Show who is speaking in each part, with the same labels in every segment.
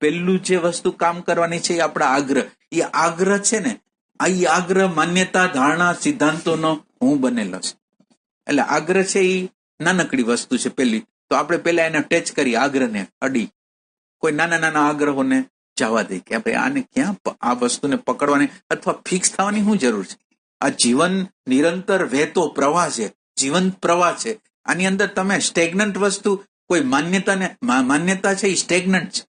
Speaker 1: પેલું જે વસ્તુ કામ કરવાની છે એ આપણા આગ્રહ. એ આગ્રહ છે ને, આ આગ્રહ માન્યતા, ધારણા, સિદ્ધાંતોનો હું બનેલો છે. એટલે આગ્રહ છે એ નાનકડી વસ્તુ છે પેલી તો આપણે પેલા એને ટેચ કરી આગ્રહને અડી. કોઈ નાના નાના આગ્રહોને જવા દે કે ભાઈ આને ક્યાં આ વસ્તુને પકડવાની અથવા ફિક્સ થવાની શું જરૂર છે? આ જીવન નિરંતર વહેતો પ્રવાહ છે, જીવંત પ્રવાહ છે. આની અંદર તમે સ્ટેગ્નન્ટ વસ્તુ, કોઈ માન્યતાને માન્યતા છે એ સ્ટેગ્નન્ટ છે.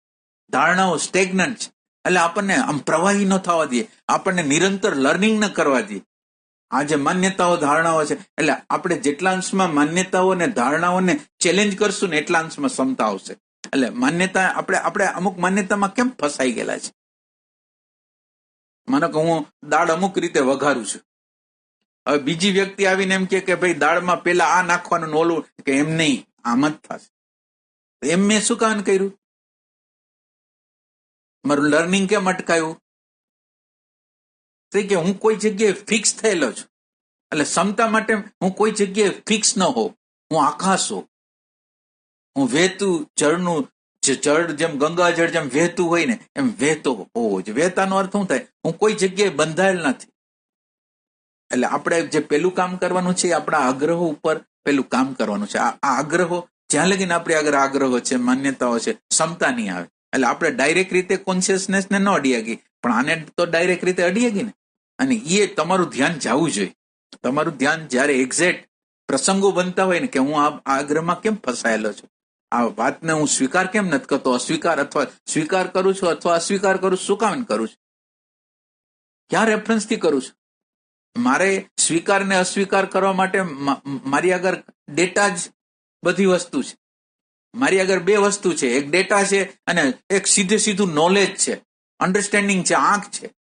Speaker 1: ધારણાઓ સ્ટેગ્નન્ટ છે. એટલે આપણને આમ પ્રવાહી ન થવા દઈએ. આપણને નિરંતર લર્નિંગ ન કરવા દઈએ. આ જે માન્યતાઓ, ધારણાઓ છે, એટલે આપણે જેટલા અંશમાં માન્યતાઓ અને ધારણાઓને ચેલેન્જ કરશું ને એટલા અંશમાં ક્ષમતા આવશે. એટલે માન્યતા આપણે આપણે અમુક માન્યતામાં કેમ ફસાઈ ગયેલા છે? માનો કે હું દાળ અમુક રીતે વઘારું છું. હવે બીજી વ્યક્તિ આવીને એમ કે ભાઈ દાળમાં પેલા આ નાખવાનું ઓલું, કે એમ નહીં, આમ જ થશે. એમ મેં શું કામ કર્યું? મારું લર્નિંગ કેમ અટકાયું? કે હું કોઈ જગ્યાએ ફિક્સ થયેલો છું. એટલે ક્ષમતા માટે હું કોઈ જગ્યાએ ફિક્સ ન હો હું આકાશ. હો હું વહેતું જળનું જે જળ જેમ ગંગા જળ જેમ વહેતું હોય ને, એમ વહેતો હોવો જોઈએ. વહેતાનો અર્થ શું થાય? હું કોઈ જગ્યાએ બંધાયેલ નથી. એટલે આપણે જે પેલું કામ કરવાનું છે આપણા આગ્રહો ઉપર પેલું કામ કરવાનું છે. આ આગ્રહો, જ્યાં લગીને આપણે આગળ આગ્રહો છે, માન્યતાઓ છે, ક્ષમતા નહીં આવે. એટલે આપણે ડાયરેક્ટ રીતે કોન્શિયસનેસ ને અડી ગઈ પણ આને તો ડાયરેક્ટ રીતે અડી ગઈ ને? અને એ તમારું ધ્યાન જવું જોઈએ. તમારું ધ્યાન જ્યારે એક્ઝેક્ટ પ્રસંગો બનતા હોય ને કે હું આ આગ્રહમાં કેમ ફસાયેલો છું? આ વાતને હું સ્વીકાર કેમ નથી કરતો? અસ્વીકાર અથવા સ્વીકાર કરું છું અથવા અસ્વીકાર કરું શું કામ કરું છું? ક્યાં રેફરન્સથી કરું છું? મારે સ્વીકાર ને અસ્વીકાર કરવા માટે મારી આગળ ડેટા જ બધી વસ્તુ છે. મારી આગળ બે વસ્તુ છે. એક ડેટા છે અને એક સીધે સીધું નોલેજ છે. અન્ડરસ્ટેન્ડિંગ છે, આંખ છે.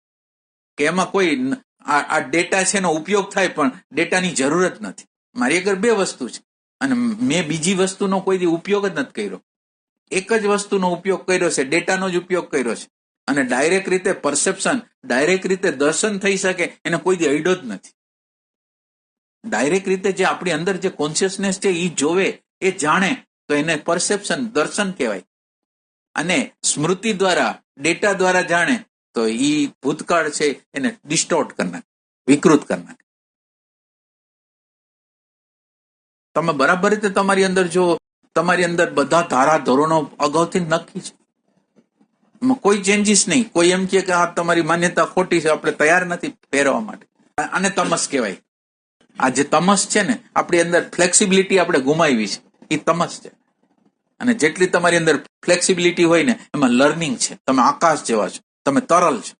Speaker 1: કે એમાં કોઈ આ ડેટા છે એનો ઉપયોગ થાય પણ ડેટાની જરૂરત નથી. મારી આગળ બે વસ્તુ છે. અને મેં બીજી વસ્તુનો કોઈ ઉપયોગ જ નથી કર્યો. એક જ વસ્તુનો ઉપયોગ કર્યો છે ડેટાનો જ ઉપયોગ કર્યો છે. અને ડાયરેક્ટ રીતે પરસેપ્શન ડાયરેક્ટ રીતે દર્શન થઈ શકે એને કોઈ દી અડ્યો જ નથી. ડાયરેક્ટ રીતે જે આપણી અંદર જે કોન્શિયસનેસ છે એ જોવે, એ જાણે તો એને પરસેપ્શન દર્શન કહેવાય. અને સ્મૃતિ દ્વારા ડેટા દ્વારા જાણે, તો એ ભૂતકાળ છે, એને ડિસ્ટોર્ટ કરી નાખે, વિકૃત કરી નાખે. તમે બરાબર રીતે તમારી અંદર જો, તમારી અંદર બધા ધારા ધોરણો અગાઉથી નક્કી છે. કોઈ ચેન્જીસ નહીં. કોઈ એમ કે આ તમારી માન્યતા ખોટી છે, આપણે તૈયાર નથી પહેરવા માટે. આને તમસ કહેવાય. આ જે તમસ છે ને, આપણી અંદર ફ્લેક્સિબિલિટી આપણે ગુમાવી છે. એ તમસ છે. અને જેટલી તમારી અંદર ફ્લેક્સિબિલિટી હોય ને, એમાં લર્નિંગ છે. તમે આકાશ જેવા છો. તમે તરલ છો.